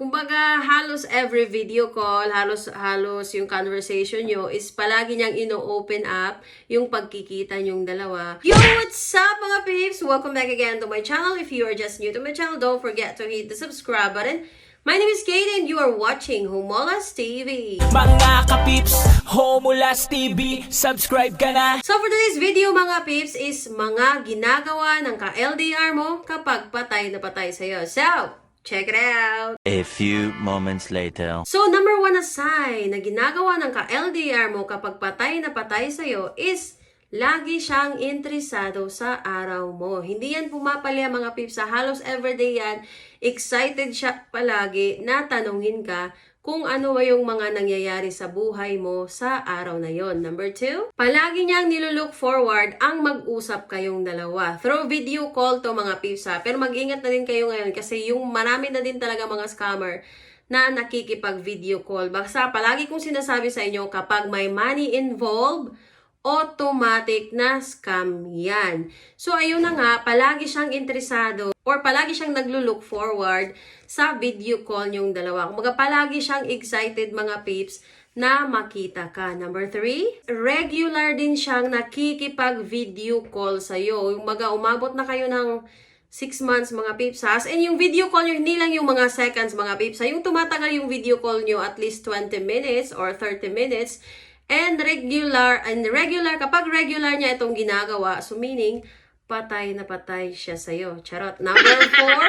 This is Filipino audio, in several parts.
kumbaga halos every video call, halos halos yung conversation nyo is palagi niyang ino-open up yung pagkikita nyong dalawa. Yo, what's up mga peeps? Welcome back again to my channel. If you are just new to my channel, don't forget to hit the subscribe button. My name is Kate and you are watching Humolas TV. Mga kapips, Homulas TV, subscribe ka na! So for today's video mga peeps is mga ginagawa ng ka-LDR mo kapag patay na patay sa'yo. So, check it out! A few moments later. So, number one na sign na ginagawa ng ka-LDR mo kapag patay na patay sa'yo is lagi siyang interesado sa araw mo. Hindi yan pumapalya mga pips. Sa halos everyday yan, excited siya palagi na tanungin ka kung ano ba yung mga nangyayari sa buhay mo sa araw na yon. Number two, palagi niyang nilulook forward ang mag-usap kayong dalawa. Through video call to mga pips ha. Pero mag-ingat na din kayo ngayon kasi yung marami na din talaga mga scammer na nakikipag-video call. Basta palagi kong sinasabi sa inyo kapag may money involved, automatic na scam yan. So, ayun na nga, palagi siyang interesado or palagi siyang naglo-look forward sa video call niyong dalawa. Kumbaga, palagi siyang excited mga peeps na makita ka. Number three, regular din siyang nakikipag-video call sa'yo. Yung mga umabot na kayo ng 6 months mga ha. And yung video call nyo, hindi lang yung mga seconds mga peeps ha. Yung tumatagal yung video call nyo at least 20 minutes or 30 minutes. And regular, and regular, kapag regular niya itong ginagawa, so meaning, patay na patay siya sa'yo. Charot. Number four,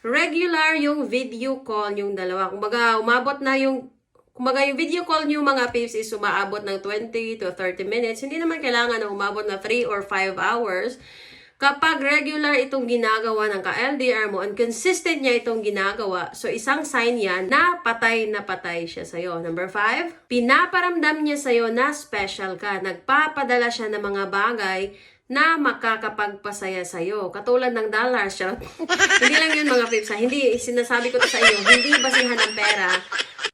regular yung video call yung dalawa. Kumbaga, umabot na yung Kumbaga, yung video call nyo mga peeps is umaabot ng 20 to 30 minutes. Hindi naman kailangan na umabot na 3 or 5 hours. Kapag regular itong ginagawa ng ka-LDR mo and consistent niya itong ginagawa, so isang sign yan na patay na patay siya sa'yo. Number five, pinaparamdam niya sa'yo na special ka. Nagpapadala siya ng mga bagay na makakapagpasaya sa'yo. Katulad ng dollars, charot. hindi lang yun mga pips, ha? Hindi, sinasabi ko to sa iyo, hindi basihan ng pera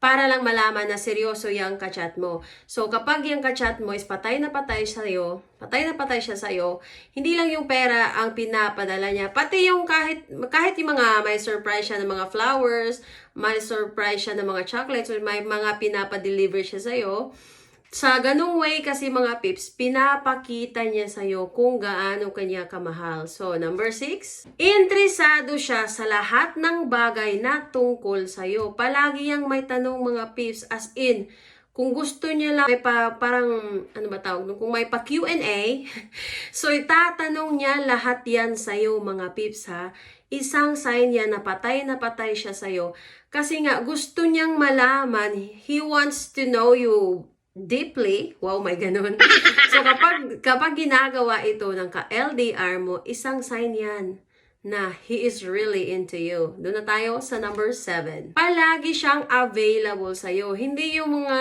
para lang malaman na seryoso yung kachat mo. So, kapag yung kachat mo is patay na patay sa'yo, patay na patay siya sa'yo, hindi lang yung pera ang pinapadala niya, pati yung kahit, kahit yung mga may surprise siya ng mga flowers, may surprise siya ng mga chocolates, or may mga pinapadeliver siya sa'yo, sa ganung way kasi mga pips, pinapakita niya sa'yo kung gaano kanya kamahal. So, number six, interesado siya sa lahat ng bagay na tungkol sa'yo. Palagi yang may tanong mga pips as in, kung gusto niya lang, may pa, parang, ano ba tawag, nun? kung may pa Q&A, so itatanong niya lahat yan sa'yo mga pips ha. Isang sign yan na patay na patay siya sa'yo. Kasi nga, gusto niyang malaman, he wants to know you deeply, wow, may ganun. So kapag, kapag ginagawa ito ng ka-LDR mo, isang sign yan na he is really into you. Doon na tayo sa number 7. Palagi siyang available sa'yo. Hindi yung mga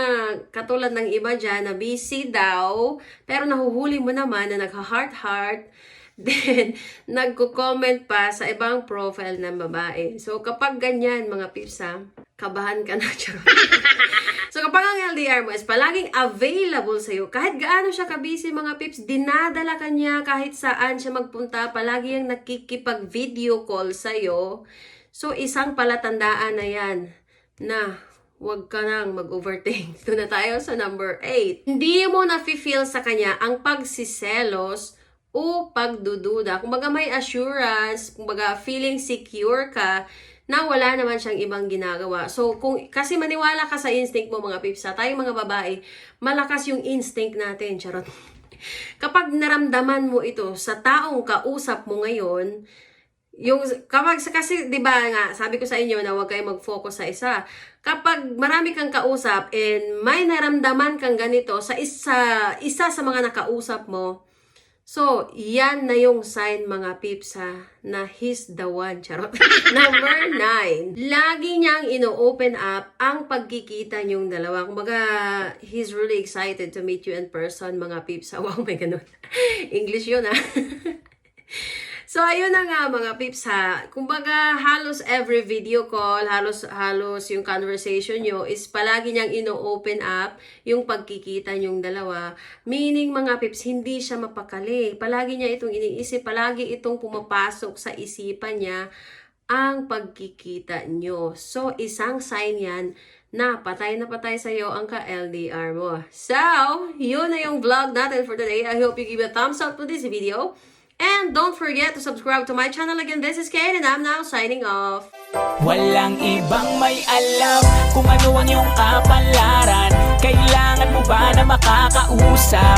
katulad ng iba dyan na busy daw, pero nahuhuli mo naman na nagha-heart-heart, then nagko-comment pa sa ibang profile ng babae. So kapag ganyan mga pips ha, kabahan ka na. So kapag ang LDR mo is palaging available sa'yo, kahit gaano siya kabisi mga pips, dinadala ka niya kahit saan siya magpunta, palagi yung nakikipag-video call sa'yo. So isang palatandaan na yan na huwag ka nang mag-overthink. Ito na tayo sa number 8. Hindi mo na-feel sa kanya ang pagsiselos o pagdududa. Kumbaga may assurance, kumbaga feeling secure ka na wala naman siyang ibang ginagawa. So, kung, kasi maniwala ka sa instinct mo mga pips, ha? tayong mga babae, malakas yung instinct natin, charot. Kapag naramdaman mo ito sa taong kausap mo ngayon, yung kapag kasi 'di ba nga sabi ko sa inyo na huwag kayo mag-focus sa isa. Kapag marami kang kausap and may naramdaman kang ganito sa isa isa sa mga nakausap mo, So, yan na yung sign mga pips ha, na he's the one. Charot. Number nine, lagi niyang ino-open up ang pagkikita niyong dalawa. Kumbaga, he's really excited to meet you in person, mga pips. ha. Wow, may ganun. English yun ha. So, ayun na nga mga pips ha. Kumbaga, halos every video call, halos, halos yung conversation nyo is palagi niyang ino-open up yung pagkikita nyong dalawa. Meaning mga pips, hindi siya mapakali. Palagi niya itong iniisip, palagi itong pumapasok sa isipan niya ang pagkikita nyo. So, isang sign yan na patay na patay sa'yo ang ka-LDR mo. So, yun na yung vlog natin for today. I hope you give a thumbs up to this video. And don't forget to subscribe to my channel again. This is Kate and I'm now signing off. Walang ibang may alam kung ano ang iyong kapalaran Kailangan mo ba na makakausap